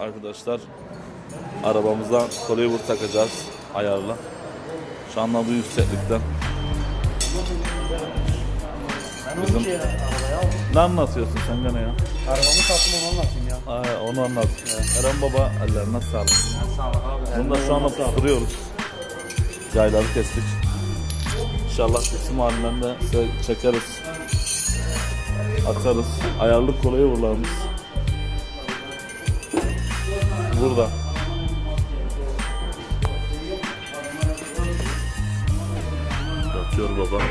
Arkadaşlar arabamıza Colliver takacağız ayarla. Şu anda bu yükseklikten. Bizim... Ne anlatıyorsun sen gene ya? Arabamı sattım onu anlatayım ya. Ay, onu anlat. Eren Baba ellerine sağlık. Sağ ol abi. Bunu da şu anda püskürüyoruz. Yayları kestik. İnşallah resim halinden de size çekeriz. Atarız. Ayarlı kolayı vurlarımız. Burada. Yatıyor baba.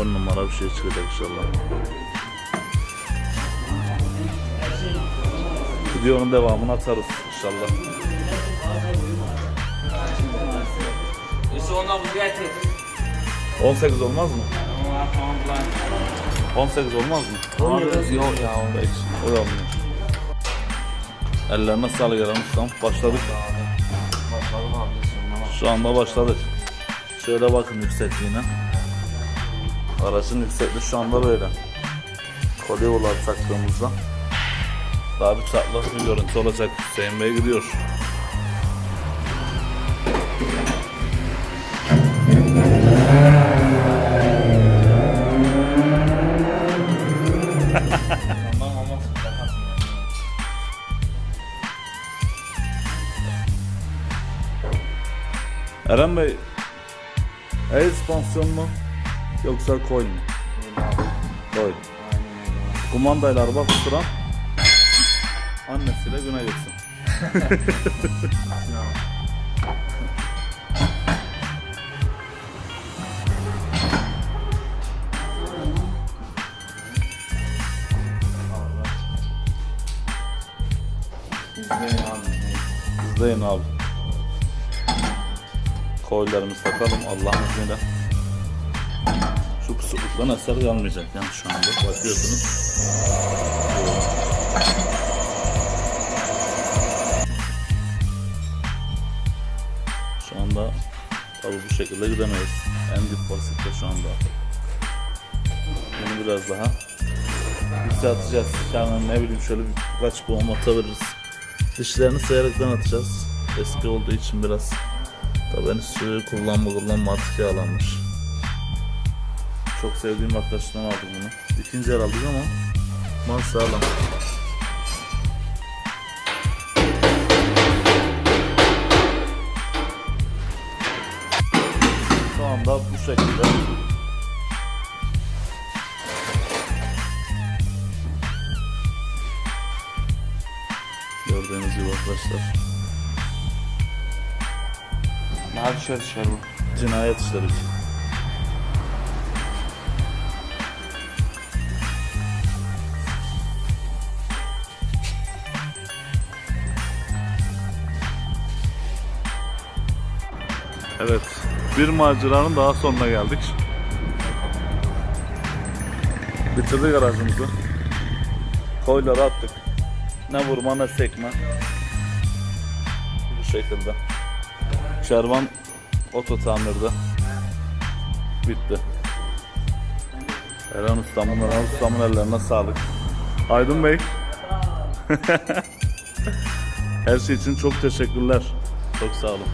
On numara bir şey çıkacak inşallah. Videonun devamını atarız inşallah. Isso não getir. 18 olmaz mı? Vamos lá. 18 olmaz mı? Yok ya. Peki, o da olmuyor. Ellerine sağlık Eren Ustam. Başladık. Başladım abi. Şu anda başladık. Şöyle bakın yüksekliğine. Aracın yüksekliği şu anda böyle. Kolyevolar taktığımızda daha bir çatlak bir görüntü olacak. Hüseyin Bey gidiyor. Eren Bey, el süspansiyon mu yoksa koy mu? Koy. Kumandayla araba kusturan annesiyle güne gitsin. İzleyin abi. Koylarımızı takalım Allah'ın izniyle. Şu pusukluktan eser kalmayacak yani şu anda bakıyorsunuz. Şu anda tabi bu şekilde gidemeyiz. En dip basitte şu anda. Bunu biraz daha yükselteceğiz. Yani ne bileyim şöyle birkaç boğum atabiliriz. Dişlerini seyerekten atacağız. Eski olduğu için biraz tabi endüstri kullanma kullanma artık yağlanmış. Çok sevdiğim arkadaşımdan aldım bunu. İkinci el aldık ama mal sağlam. Şu anda bu şekilde. Gördüğünüz gibi arkadaşlar. Daha dışarı dışarı bu. Cinayet işledik. Evet, bir maceranın daha sonuna geldik. Bitirdik aracımızı. Koyları attık. Ne vurma ne sekme. Bu şekilde. Şervan oto tamirde. Bitti. Eren Ustam'ın, Eren Ustam'ın ellerine sağlık. Aydın Bey. Her şey için çok teşekkürler. Çok sağ olun.